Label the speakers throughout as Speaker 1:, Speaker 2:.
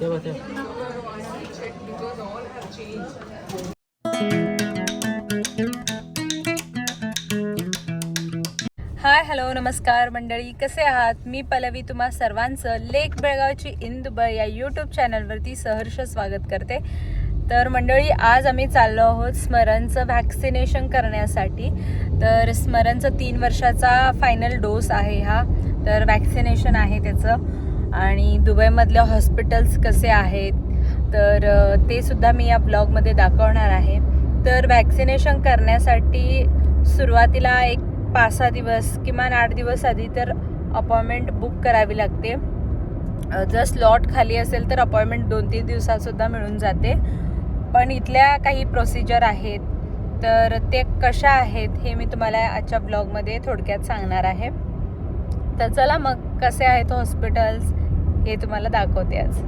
Speaker 1: तेव्हा तेव्हा
Speaker 2: hi hello नमस्कार मंडळी. कसे आहात? मी पलवी तुम्हा सर्वांचं लेक बेळगावची इन दुबई या यूट्यूब चॅनलवरती सहर्ष स्वागत करते. तर मंडळी आज आम्ही चाललो आहोत स्मरणचं व्हॅक्सिनेशन करण्यासाठी. तर स्मरणचं तीन वर्षाचा फायनल डोस आहे हा. तर वॅक्सिनेशन आहे त्याचं. आणि दुबईमधले हॉस्पिटल्स कसे आहेत तर ते सुद्धा मी या ब्लॉगमध्ये दाखवणार आहे. तर वॅक्सिनेशन करण्यासाठी सुरुवातीला एक पाच सहा दिवस किमान आठ दिवस आधी तर अपॉइंटमेंट बुक करावी लागते. जर स्लॉट खाली असेल तर अपॉइंटमेंट दोन तीन दिवसातसुद्धा मिळून जाते. पण इथल्या काही प्रोसिजर आहेत तर ते कशा आहेत हे मी तुम्हाला आजच्या ब्लॉगमध्ये थोडक्यात सांगणार आहे. तर चला मग कसे आहेत हॉस्पिटल्स हे तुम्हाला दाखवते आज.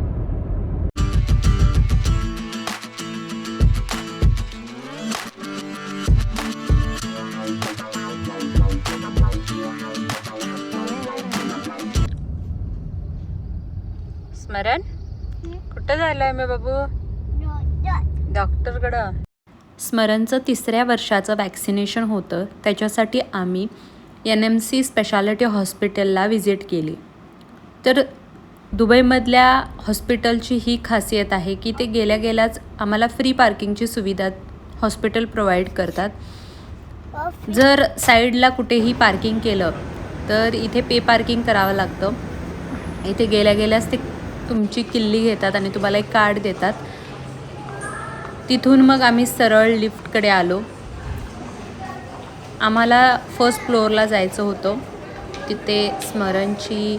Speaker 2: स्मरण कुठं झालंय मी बाबू? डॉक्टरकडं. स्मरणचं तिसऱ्या वर्षाचं वॅक्सिनेशन होतं. त्याच्यासाठी आम्ही एन एम सी स्पेशालिटी हॉस्पिटलला व्हिजिट केली. तर दुबईमधल्या हॉस्पिटलची ही खासियत आहे की ते गेल्या गेल्याच आम्हाला फ्री पार्किंगची सुविधा हॉस्पिटल प्रोव्हाइड करतात. जर साईडला कुठेही पार्किंग केलं तर इथे पे पार्किंग करावं लागतं. इथे गेल्या गेल्याच ते तुमची किल्ली घेतात आणि तुम्हाला एक कार्ड देतात. तिथून मग आम्ही सरळ लिफ्टकडे आलो. आम्हाला फर्स्ट फ्लोअरला जायचं होतं. तिथे स्मरणची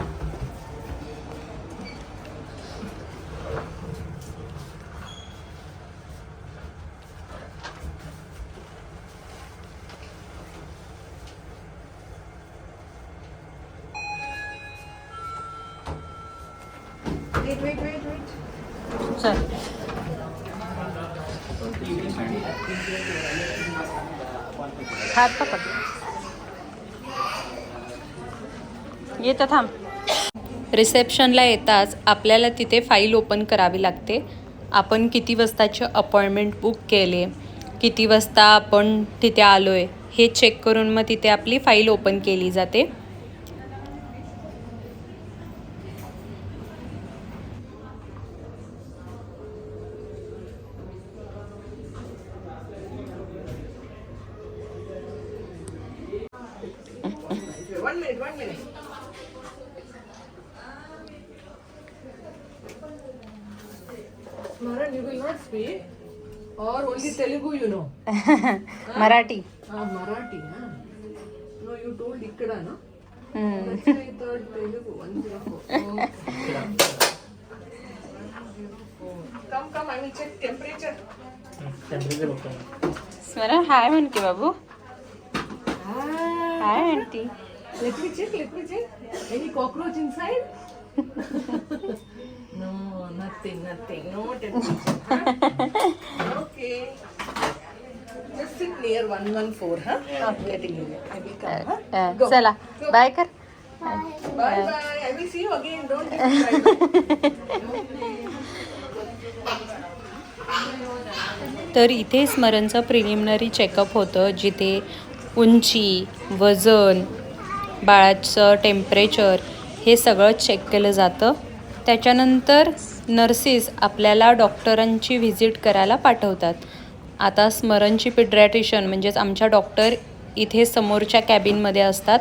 Speaker 3: Wait, wait, wait, wait.
Speaker 2: चल हात पकड. येतं थांब. रिसेप्शनला येताच आपल्याला तिथे फाईल ओपन करावी लागते. आपण किती वाजताचे अपॉइंटमेंट बुक केले? किती वाजता आपण तिथे आलो आहे हे चेक करून मग तिथे आपली फाईल ओपन केली जाते.
Speaker 3: Maran, you will not speak? Or only Telugu you know?
Speaker 2: Marathi
Speaker 3: Ah, Marathi, huh? No, you told Ikkada, no?
Speaker 2: हम्म.
Speaker 3: That's why I thought Telugu, 104. Okay. Come, come, I will check temperature. Ah, let me check, let me check. Any cockroach inside? no, nothing, nothing. No temperature. Huh? okay. Just sit near 114, huh? I'm getting you. I will come, huh? Go.
Speaker 2: चला bye कर
Speaker 3: Bye bye. I will see you again. Don't get.
Speaker 2: तर इथे स्मरणचं preliminary checkup होतं जिथे उंची वजन बाळाचं temperature हे सगळं चेक केलं जातं. त्याच्यानंतर नर्सेस आपल्याला डॉक्टरांची व्हिजिट करायला पाठवतात. आता स्मरणची पिड्रॅट्रिशन म्हणजेच आमच्या डॉक्टर इथे समोरच्या कॅबिनमध्ये असतात.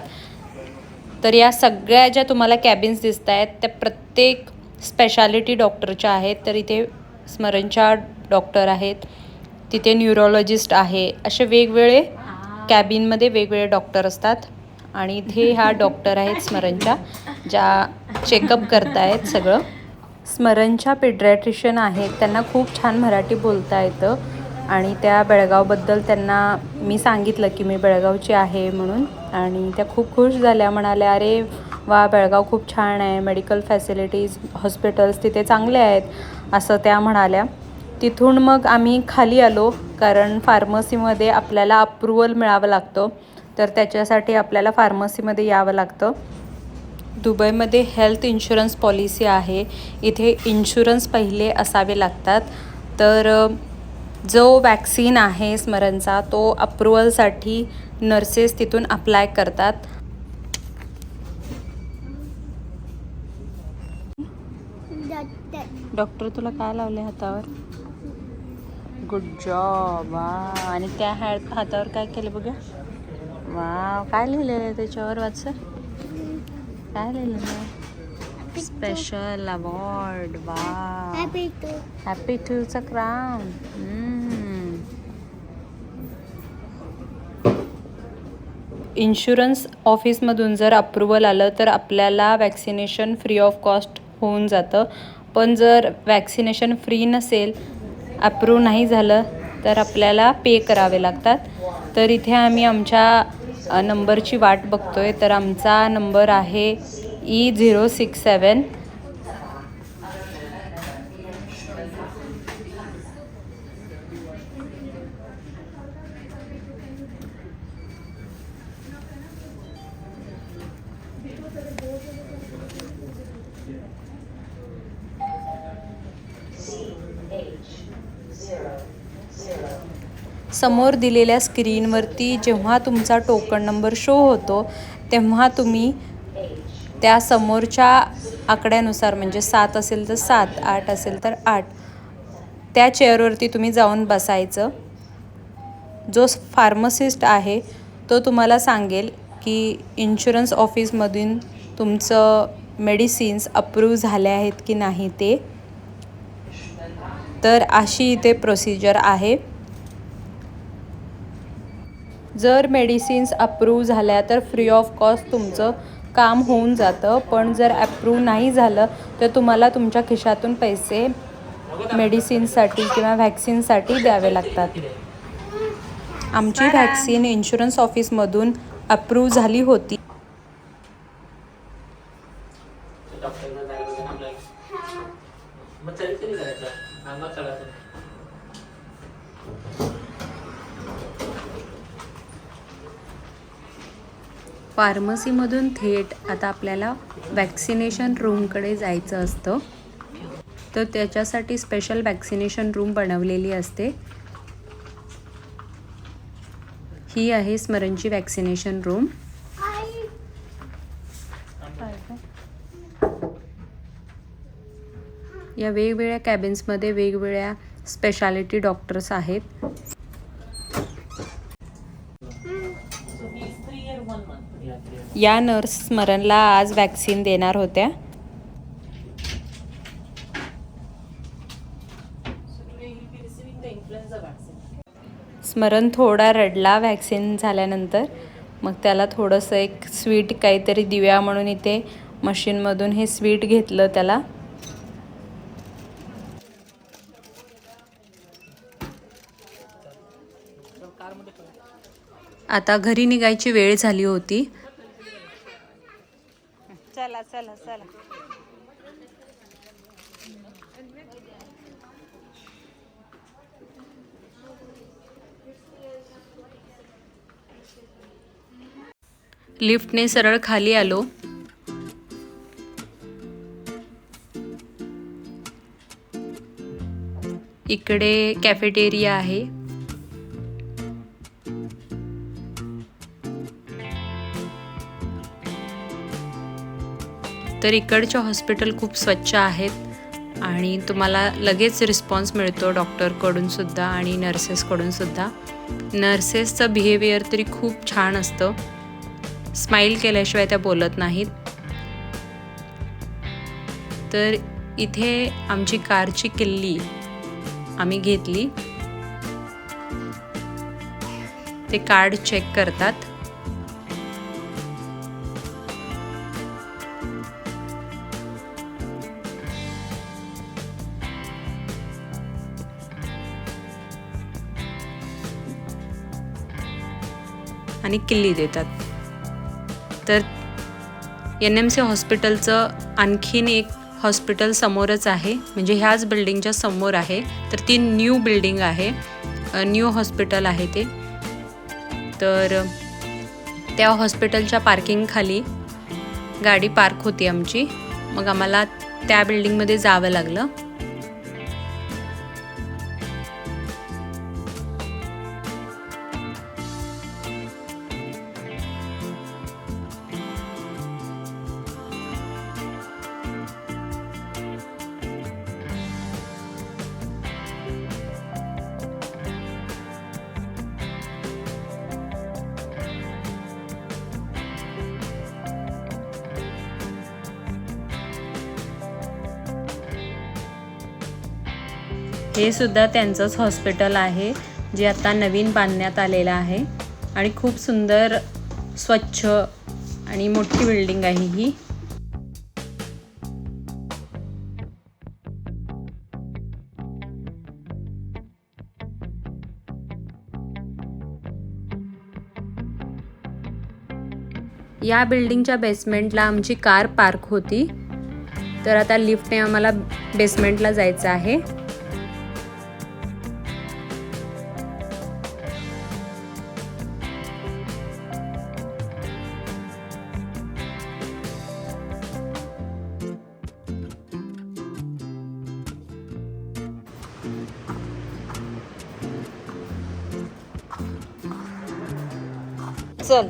Speaker 2: तर या सगळ्या ज्या तुम्हाला कॅबिन्स दिसत आहेत त्या प्रत्येक स्पेशालिटी डॉक्टरच्या आहेत. तर इथे स्मरणच्या डॉक्टर आहेत तिथे न्यूरोलॉजिस्ट आहे. असे वेगवेगळे कॅबिनमध्ये वेगवेगळे डॉक्टर असतात. आणि इथे ह्या डॉक्टर आहेत स्मरणच्या ज्या चेकअप करतायत सगळं. स्मरणच्या पेड्रॅट्रिशियन आहेत त्यांना खूप छान मराठी बोलता येतं. आणि त्या बेळगावबद्दल त्यांना मी सांगितलं की मी बेळगावची आहे म्हणून. आणि त्या खूप खुश झाल्या म्हणाल्या अरे वा बेळगाव खूप छान आहे मेडिकल फॅसिलिटीज हॉस्पिटल्स तिथे चांगले आहेत असं त्या म्हणाल्या. तिथून मग आम्ही खाली आलो कारण फार्मसीमध्ये आपल्याला अप्रुवल मिळावं लागतं. तर त्याच्यासाठी आपल्याला फार्मसीमध्ये यावं लागतं. दुबईमध्ये हेल्थ इन्शुरन्स पॉलिसी आहे. इथे इन्शुरन्स पहिले असावे लागतात. तर जो वॅक्सिन आहे स्मरणचा तो अप्रुवलसाठी नर्सेस तिथून अप्लाय करतात. डॉक्टर तुला काय लावले हातावर? गुड जॉब वा आणि त्या हातावर काय केलं बघा? वा काय लिहिलेलं आहे त्याच्यावर वाच काय लिहिलेलं स्पेशल अवॉर्ड वा हॅपी टूचा क्राऊन इन्शुरन्स ऑफिसमधून जर अप्रुवल आलं तर आपल्याला वॅक्सिनेशन फ्री ऑफ कॉस्ट होऊन जातं. पण जर वॅक्सिनेशन फ्री नसेल अप्रूव्ह नाही झालं तर आपल्याला पे करावे लागतात. तर इथे आम्ही आमच्या नंबरची वाट बघतो आहे तर आमचा नंबर आहे ई झिरो सिक्स सेवन समोर दिलेल्या स्क्रीनवरती जेव्हा तुमचा टोकन नंबर शो होतो तेव्हा तुम्ही त्या समोरच्या आकड्यानुसार म्हणजे सात असेल तर सात आठ असेल तर आठ त्या चेअरवरती तुम्ही जाऊन बसायचं. जो फार्मसिस्ट आहे तो तुम्हाला सांगेल की इन्शुरन्स ऑफिसमधून तुमचं मेडिसिन्स अप्रूव्ह झाले आहेत की नाही ते. तर अशी इथे प्रोसिजर आहे. जर मेडिसिन्स अप्रूव्ह झाल्या तर फ्री ऑफ कॉस्ट तुमचं काम होऊन जातं. पण जर अप्रूव्ह नाही झालं तर तुम्हाला तुमच्या खिशातून पैसे मेडिसिनसाठी किंवा व्हॅक्सिनसाठी द्यावे लागतात. आमची व्हॅक्सिन इन्शुरन्स ऑफिसमधून अप्रूव्ह झाली होती.
Speaker 1: मग तरी तरी करायचं अंगात चढायचं
Speaker 2: फार्मसीमधून थेट आता आपल्याला वॅक्सिनेशन रूमकडे जायचं असतं. तर त्याच्यासाठी स्पेशल वॅक्सिनेशन रूम बनवलेली असते. ही आहे स्मरणची वॅक्सिनेशन रूम या वेगवेगळ्या कॅबिन्समध्ये वेगवेगळ्या स्पेशालिटी डॉक्टर्स आहेत.
Speaker 1: या
Speaker 2: नर्स स्मरणला आज वॅक्सिन देणार होत्या. स्मरण थोडा रडला वॅक्सिन झाल्यानंतर. मग त्याला थोडंसं एक स्वीट काहीतरी दिव्या म्हणून इथे मशीनमधून हे स्वीट घेतलं त्याला. आता घरी निघायची वेळ झाली होती. चला चला चला. लिफ्टने सरळ खाली आलो. इकडे कॅफेटेरिया आहे. तर इकडचे हॉस्पिटल खूप स्वच्छ आहेत आणि तुम्हाला लगेच रिस्पॉन्स मिळतो डॉक्टरकडूनसुद्धा आणि नर्सेसकडूनसुद्धा नर्सेसचं बिहेवियर तरी खूप छान असतं. स्माईल केल्याशिवाय त्या बोलत नाहीत. तर इथे आमची कारची किल्ली आम्ही घेतली. ते कार्ड चेक करतात. आणि किल्ली देतात. तर एन एम सी हॉस्पिटलचं आणखीन एक हॉस्पिटल समोरच आहे. म्हणजे ह्याच बिल्डिंगच्या समोर आहे. तर ती न्यू बिल्डिंग आहे. न्यू हॉस्पिटल आहे ते. तर त्या हॉस्पिटलच्या पार्किंगखाली गाडी पार्क होती आमची. मग आम्हाला त्या बिल्डिंगमध्ये जावं लागलं. हे सुद्धा त्यांचंच हॉस्पिटल आहे जे आता नवीन बांधण्यात आलेलं आहे. आणि खूप सुंदर स्वच्छ आणि मोठी बिल्डिंग आहे ही. या बिल्डिंगच्या बेसमेंटला आमची कार पार्क होती. तर आता लिफ्टने आम्हाला बेसमेंटला जायचं आहे. चल.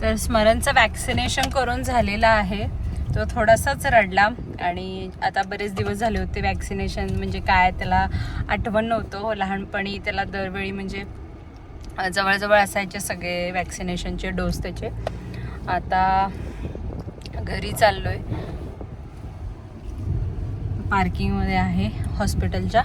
Speaker 2: तर स्मरणचं वॅक्सिनेशन करून झालेलं आहे. तो थोडासाच रडला आणि आता बरेच दिवस झाले होते वॅक्सिनेशन म्हणजे काय त्याला आठवण नव्हतं. हो लहानपणी त्याला दरवेळी म्हणजे जवळजवळ असायचे सगळे वॅक्सिनेशनचे डोस त्याचे. आता घरी चाललो आहे पार्किंगमध्ये आहे हॉस्पिटलच्या.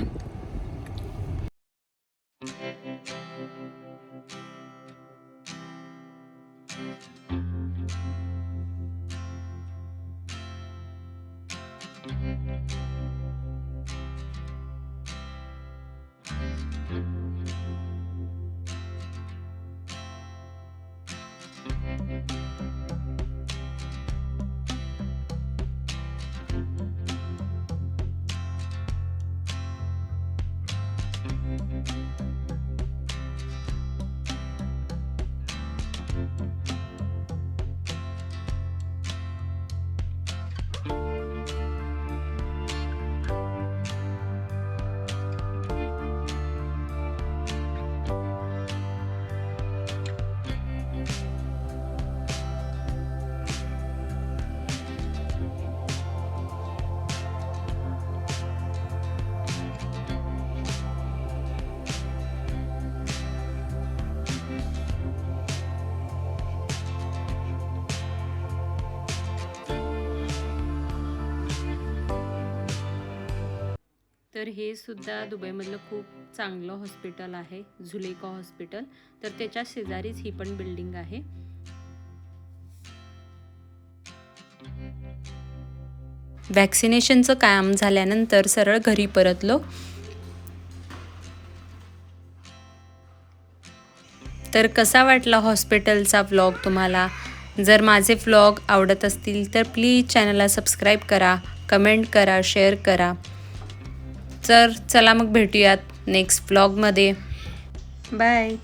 Speaker 2: तर हे सुद्धा दुबईमधलं खूप चांगलं हॉस्पिटल आहे झुलेका हॉस्पिटल. तर त्याच्या शेजारीच ही पण बिल्डिंग आहे. वॅक्सिनेशनचं काम झाल्यानंतर सरळ घरी परतलो. तर कसा वाटला हॉस्पिटलचा व्लॉग तुम्हाला? जर माझे व्लॉग आवडत असतील तर प्लीज चॅनलला सबस्क्राईब करा कमेंट करा शेअर करा. तर चला मग भेटूयात नेक्स्ट ब्लॉगमध्ये बाय